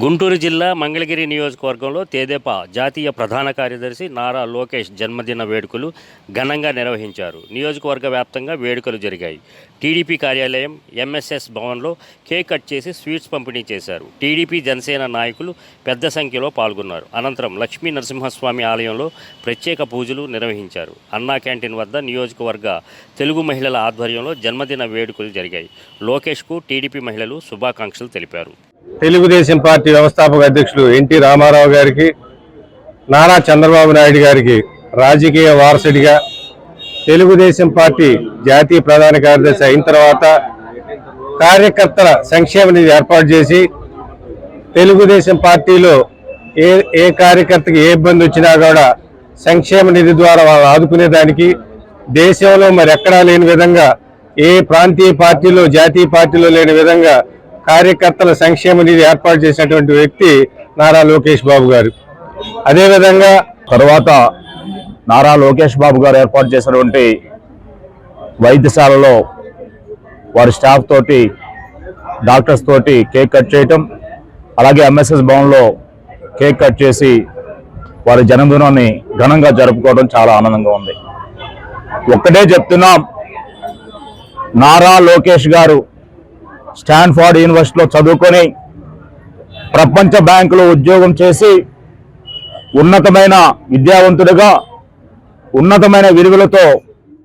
గుంటూరు జిల్లా మంగళగిరి నియోజకవర్గంలో తేదేపా జాతీయ ప్రధాన కార్యదర్శి నారా లోకేష్ జన్మదిన వేడుకలు ఘనంగా నిర్వహించారు. నియోజకవర్గ వ్యాప్తంగా వేడుకలు జరిగాయి. టీడీపీ కార్యాలయం ఎంఎస్ఎస్ భవన్లో కేక్ కట్ చేసి స్వీట్స్ పంపిణీ చేశారు. టీడీపీ జనసేన నాయకులు పెద్ద సంఖ్యలో పాల్గొన్నారు. అనంతరం లక్ష్మీ నరసింహస్వామి ఆలయంలో ప్రత్యేక పూజలు నిర్వహించారు. అన్నా క్యాంటీన్ వద్ద నియోజకవర్గ తెలుగు మహిళల ఆధ్వర్యంలో జన్మదిన వేడుకలు జరిగాయి. లోకేష్కు టీడీపీ మహిళలు శుభాకాంక్షలు తెలిపారు. తెలుగుదేశం పార్టీ వ్యవస్థాపక అధ్యక్షులు ఎన్టీ రామారావు గారికి నారా చంద్రబాబు నాయుడు గారికి రాజకీయ వారసుడిగా తెలుగుదేశం పార్టీ జాతీయ ప్రధాన కార్యదర్శి అయిన తర్వాత కార్యకర్తల సంక్షేమ నిధి ఏర్పాటు చేసి తెలుగుదేశం పార్టీలో ఏ ఏ కార్యకర్తకి ఏ ఇబ్బంది వచ్చినా కూడా సంక్షేమ నిధి ద్వారా వాళ్ళు ఆదుకునేదానికి దేశంలో మరి ఎక్కడా లేని విధంగా ఏ ప్రాంతీయ పార్టీలో జాతీయ పార్టీలో లేని విధంగా కార్యకర్తల సంక్షేమ నిధి ఏర్పాటు చేసినటువంటి వ్యక్తి నారా లోకేష్ బాబు గారు. అదేవిధంగా తర్వాత నారా లోకేష్ బాబు గారు ఏర్పాటు చేసినటువంటి వైద్యశాలలో వారి స్టాఫ్ తోటి డాక్టర్స్ తోటి కేక్ కట్ చేయటం అలాగే ఎంఎస్ఎస్ భవన్లో కేక్ కట్ చేసి వారి జన్మదినాన్ని ఘనంగా జరుపుకోవడం చాలా ఆనందంగా ఉంది. ఒక్కటే చెప్తున్నాం నారా లోకేష్ గారు స్టాన్ఫోర్డ్ యూనివర్సిటీలో చదువుకొని ప్రపంచ బ్యాంకులో ఉద్యోగం చేసి ఉన్నతమైన విద్యావంతుడిగా ఉన్నతమైన విలువలతో